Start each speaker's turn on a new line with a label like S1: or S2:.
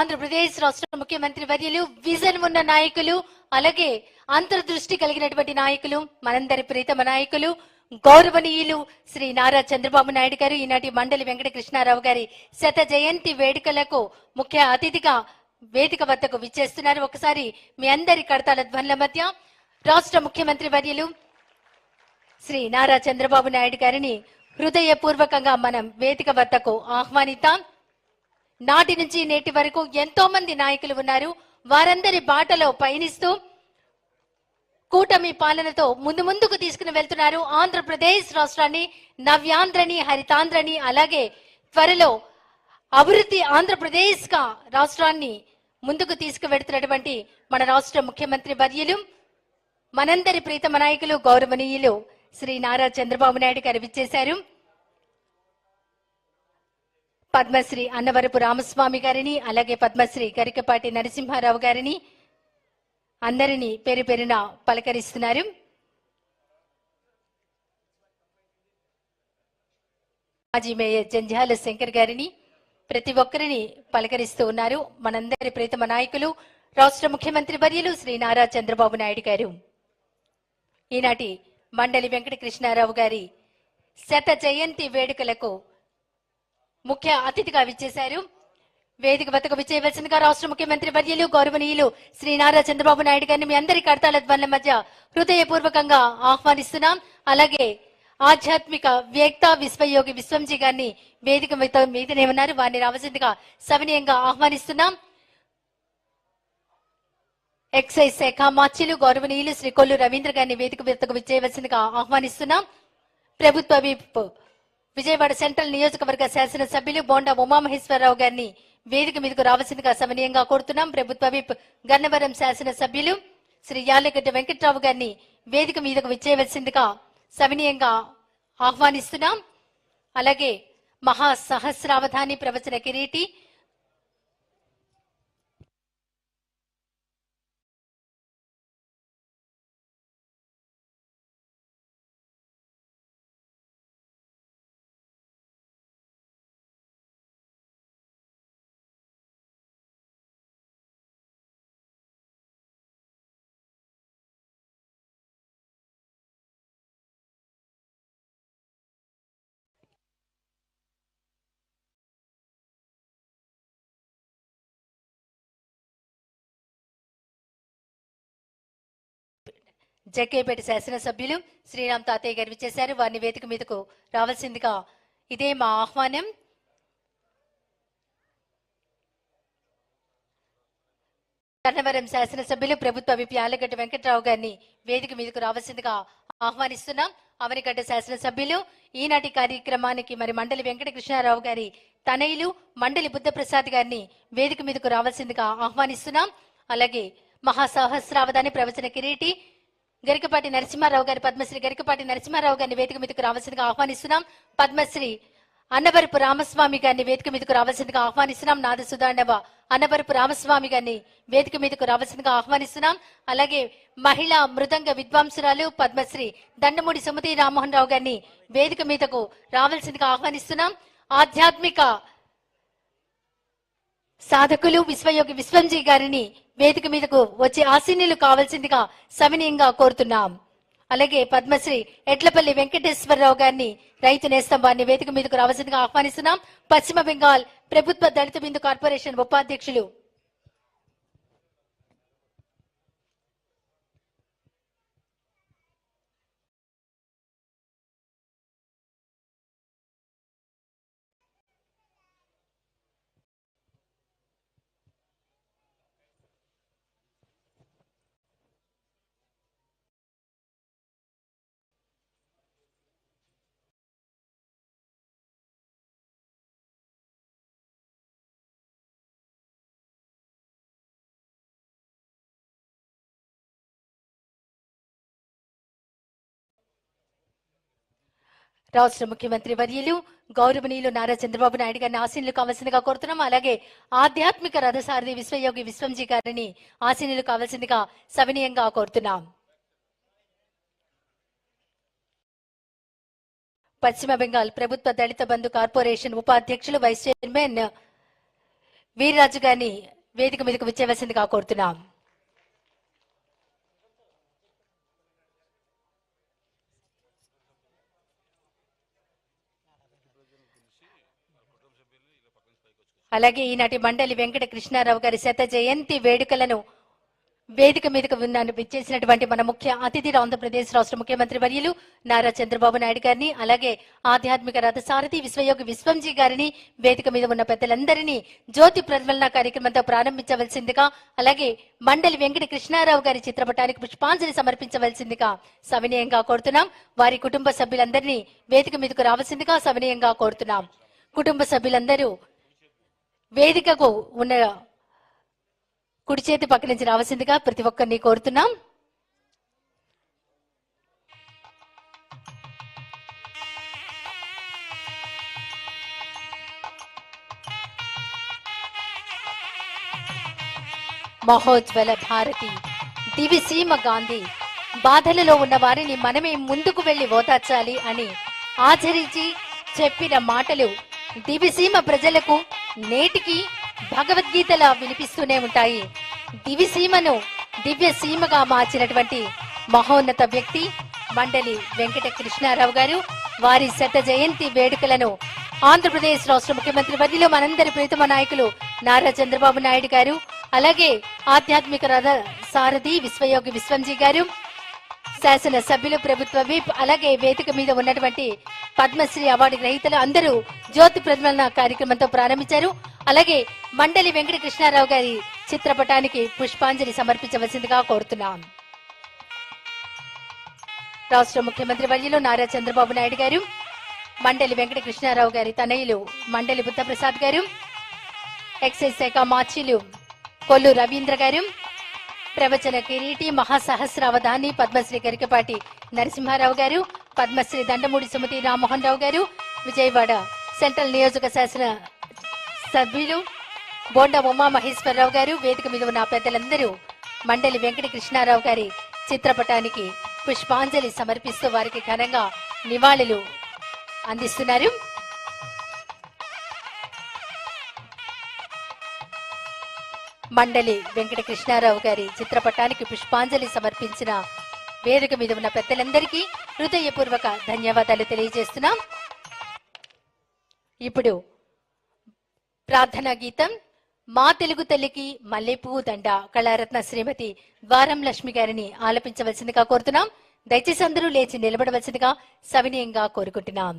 S1: ఆంధ్రప్రదేశ్ రాష్ట్ర ముఖ్యమంత్రి వర్యులు విజన్ ఉన్న నాయకులు అలాగే అంతర్దృష్టి కలిగినటువంటి నాయకులు మనందరి ప్రీతమ నాయకులు గౌరవనీయులు శ్రీ నారా చంద్రబాబు నాయుడు గారు ఈనాటి మండలి వెంకటకృష్ణారావు గారి శత జయంతి వేడుకలకు ముఖ్య అతిథిగా వేదిక వద్దకు విచ్చేస్తున్నారు. ఒకసారి మీ అందరి కడతాల ధ్వనుల మధ్య రాష్ట్ర ముఖ్యమంత్రి వర్యులు శ్రీ నారా చంద్రబాబు నాయుడు గారిని హృదయపూర్వకంగా మనం వేదిక వద్దకు ఆహ్వానిద్దాం. నాటి నుంచి నేటి వరకు ఎంతో మంది నాయకులు ఉన్నారు. వారందరి బాటలో పయనిస్తూ కూటమి పాలనతో ముందు ముందుకు తీసుకుని వెళ్తున్నారు. ఆంధ్రప్రదేశ్ రాష్ట్రాన్ని నవ్యాంధ్రని హరితాంధ్రని అలాగే త్వరలో అభివృద్ధి ఆంధ్రప్రదేశ్గా రాష్ట్రాన్ని ముందుకు తీసుకువెడుతున్నటువంటి మన రాష్ట్ర ముఖ్యమంత్రి వర్యులు మనందరి ప్రీతమ నాయకులు గౌరవనీయులు శ్రీ నారా చంద్రబాబు నాయుడు గారు విచ్చేశారు. పద్మశ్రీ అన్నవరపు రామస్వామి గారిని అలాగే పద్మశ్రీ గరికపాటి నరసింహారావు గారిని అందరినీ పేరు పేరున పలకరిస్తున్నారు. మాజీ మేయర్ జంజాల శంకర్ గారిని ప్రతి ఒక్కరిని పలకరిస్తూ ఉన్నారు. మనందరి ప్రీతమ నాయకులు రాష్ట్ర ముఖ్యమంత్రి వర్యులు శ్రీ నారా చంద్రబాబు నాయుడు గారు. ఈనాటి మండలి వెంకటకృష్ణారావు గారి శత జయంతి వేడుకలకు ముఖ్య అతిథిగా విచ్చేశారు. వేదిక వద్దకు విచ్చేయవలసిందిగా రాష్ట్ర ముఖ్యమంత్రి వర్యులు గౌరవనీయులు శ్రీ నారా చంద్రబాబు నాయుడు గారిని మీ అందరి కడతాల ధ్వనుల మధ్య హృదయపూర్వకంగా ఆహ్వానిస్తున్నాం. అలాగే ఆధ్యాత్మిక వ్యక్త విశ్వయోగి విశ్వంజీ గారిని వేదిక మీదనే ఉన్నారు. వారిని రావాల్సిందిగా సవినీయంగా ఆహ్వానిస్తున్నాం. ఎక్సైజ్ శాఖ మాచిలు గౌరవనీయులు శ్రీ కొల్లు రవీంద్ర గారిని వేదిక వద్దకు విచ్చేయవలసిందిగా ఆహ్వానిస్తున్నాం. ప్రభుత్వ విప్ విజయవాడ సెంట్రల్ నియోజకవర్గ శాసనసభ్యులు బోండా ఉమామహేశ్వరరావు గారిని వేదిక మీదకు రావాల్సిందిగా సమనీయంగా కోరుతున్నాం. ప్రభుత్వ విప్ గన్నవరం శాసనసభ్యులు శ్రీ యాలగడ్డ వెంకట్రావు గారిని వేదిక మీదకు విచ్చేయవలసిందిగా సమనీయంగా ఆహ్వానిస్తున్నాం. అలాగే మహా సహస్రావధాని ప్రవచన కిరీటి జక్కేపేట శాసనసభ్యులు శ్రీరామ్ తాతయ్య గారు విచ్చేశారు. వారిని వేదిక మీదకు రావాల్సిందిగా ఇదే మా ఆహ్వానం. కన్నవరం శాసనసభ్యులు ప్రభుత్వ విపి ఆలగడ్డ వెంకట్రావు గారిని వేదిక మీదకు రావాల్సిందిగా ఆహ్వానిస్తున్నాం. అవనిగడ్డ శాసనసభ్యులు ఈనాటి కార్యక్రమానికి మరి మండలి వెంకటకృష్ణారావు గారి తనయులు మండలి బుద్ధప్రసాద్ గారిని వేదిక మీదకు రావాల్సిందిగా ఆహ్వానిస్తున్నాం. అలాగే మహాసహస్రావధాని ప్రవచన కిరీటి గరికపాటి నరసింహారావు గారి పద్మశ్రీ గరికపాటి నరసింహారావు గారిని వేదిక మీదకు రావాల్సిందిగా ఆహ్వానిస్తున్నాం. పద్మశ్రీ అన్నవరపు రామస్వామి గారిని వేదిక మీదకు రావాల్సిందిగా ఆహ్వానిస్తున్నాం. నాద సుధాండవ అన్నవరపు రామస్వామి గారిని వేదిక మీదకు రావాల్సిందిగా ఆహ్వానిస్తున్నాం. అలాగే మహిళా మృదంగ విద్వాంసురాలు పద్మశ్రీ దండమూడి సుమతి రామ్మోహన్ రావు గారిని వేదిక మీదకు రావాల్సిందిగా ఆహ్వానిస్తున్నాం. ఆధ్యాత్మిక సాధకులు విశ్వయోగి విశ్వంజీ గారిని వేదిక మీదకు వచ్చి ఆసీనులు కావాల్సిందిగా సవినీయంగా కోరుతున్నాం. అలాగే పద్మశ్రీ ఎడ్లపల్లి వెంకటేశ్వరరావు గారిని రైతు నేస్తం వారిని వేదిక మీదకు రావాల్సిందిగా ఆహ్వానిస్తున్నాం. పశ్చిమ బెంగాల్ ప్రభుత్వ దళిత బిందు కార్పొరేషన్ ఉపాధ్యక్షులు రాష్ట్ర ముఖ్యమంత్రి వర్యులు గౌరవనీయులు నారా చంద్రబాబు నాయుడు గారిని ఆశీనులు కావాల్సిందిగా కోరుతున్నాం. అలాగే ఆధ్యాత్మిక రథసారథి విశ్వయోగి విశ్వంజీ గారిని ఆశీనులు కావాల్సిందిగా సవినీయంగా కోరుతున్నాం. పశ్చిమ బెంగాల్ ప్రభుత్వ దళిత బంధు కార్పొరేషన్ ఉపాధ్యక్షులు వైస్ చైర్మన్ వీర్రాజు గారిని వేదిక మీదకు విచ్చేవలసిందిగా కోరుతున్నాం. అలాగే ఈనాటి మండలి వెంకట కృష్ణారావు గారి శత జయంతి వేడుకలను వేదిక మీదకు విన్నాను. విచ్చేసినటువంటి మన ముఖ్య అతిథి ఆంధ్రప్రదేశ్ రాష్ట్ర ముఖ్యమంత్రి వర్యులు నారా చంద్రబాబు నాయుడు గారిని అలాగే ఆధ్యాత్మిక రథసారథి విశ్వయోగి విశ్వంజీ గారిని వేదిక మీద ఉన్న పెద్దలందరినీ జ్యోతి ప్రజ్వలన కార్యక్రమంతో ప్రారంభించవలసిందిగా అలాగే మండలి వెంకట కృష్ణారావు గారి చిత్రపటానికి పుష్పాంజలి సమర్పించవలసిందిగా సవినయంగా కోరుతున్నాం. వారి కుటుంబ సభ్యులందరినీ వేదిక మీదకు రావాల్సిందిగా సవినయంగా కోరుతున్నాం. కుటుంబ సభ్యులందరూ వేదికకు ఉన్న కుడి చేతి పక్క నుంచి రావాల్సిందిగా ప్రతి ఒక్కరిని కోరుతున్నాం. మహోజ్వల భారతి దివిసీమ గాంధీ బాధలలో ఉన్న వారిని మనమే ముందుకు వెళ్ళి ఓదార్చాలి అని ఆచరించి చెప్పిన మాటలు దివిసీమ ప్రజలకు నేటికి భగవద్గీతల వినిపిస్తూనే ఉంటాయి. దివిసీమను దివ్య సీమగా మార్చినటువంటి మహోన్నత వ్యక్తి మండలి వెంకట కృష్ణారావు గారు. వారి శత జయంతి వేడుకలను ఆంధ్రప్రదేశ్ రాష్ట్ర ముఖ్యమంత్రి బదిలో మనందరి ప్రీతమ నాయకులు నారా చంద్రబాబు నాయుడు గారు అలాగే ఆధ్యాత్మిక రథ సారథి విశ్వయోగి విశ్వంజీ గారు శాసన సభ్యులు ప్రభుత్వ విప్ అలాగే వేదిక మీద ఉన్నటువంటి పద్మశ్రీ అవార్డు గ్రహీతలు అందరూ జ్యోతి ప్రజ్వలన కార్యక్రమంతో ప్రారంభించారు. అలాగే మండలి వెంకట కృష్ణారావు గారి చిత్రపటానికి పుష్పాంజలి సమర్పించవలసిందిగా కోరుతున్నాం. రాష్ట్ర ముఖ్యమంత్రి వర్యులు నారా చంద్రబాబు నాయుడు గారు మండలి వెంకట కృష్ణారావు గారి తనయులు మండలి బుద్ధప్రసాద్ గారు ఎక్సైజ్ శాఖ మార్చిలు కొల్లు రవీంద్ర గారు ప్రవచన కిరీటి మహాసహస్రావధాని పద్మశ్రీ గరికపాటి నరసింహారావు గారు పద్మశ్రీ దండమూడి సుమతి రామ్మోహన్ రావు గారు విజయవాడ సెంట్రల్ నియోజక శాసన సభ్యులు బోండా ఉమా మహేశ్వరరావు గారు వేదిక మీద ఉన్న పెద్దలందరూ మండలి వెంకట కృష్ణారావు గారి చిత్రపటానికి పుష్పాంజలి సమర్పిస్తూ వారికి ఘనంగా నివాళులు అందిస్తున్నారు. మండలి వెంకట కృష్ణారావు గారి చిత్రపటానికి పుష్పాంజలి సమర్పించిన వేదిక మీద ఉన్న పెద్దలందరికీ హృదయపూర్వక ధన్యవాదాలు తెలియజేస్తున్నాం. ఇప్పుడు ప్రార్థనా గీతం మా తెలుగు తల్లికి మల్లెపూ దండ కళారత్న శ్రీమతి ద్వారం లక్ష్మి గారిని ఆలపించవలసిందిగా కోరుతున్నాం. దయచేసి అందరూ లేచి నిలబడవలసిందిగా సవినయంగా కోరుకుంటున్నాం.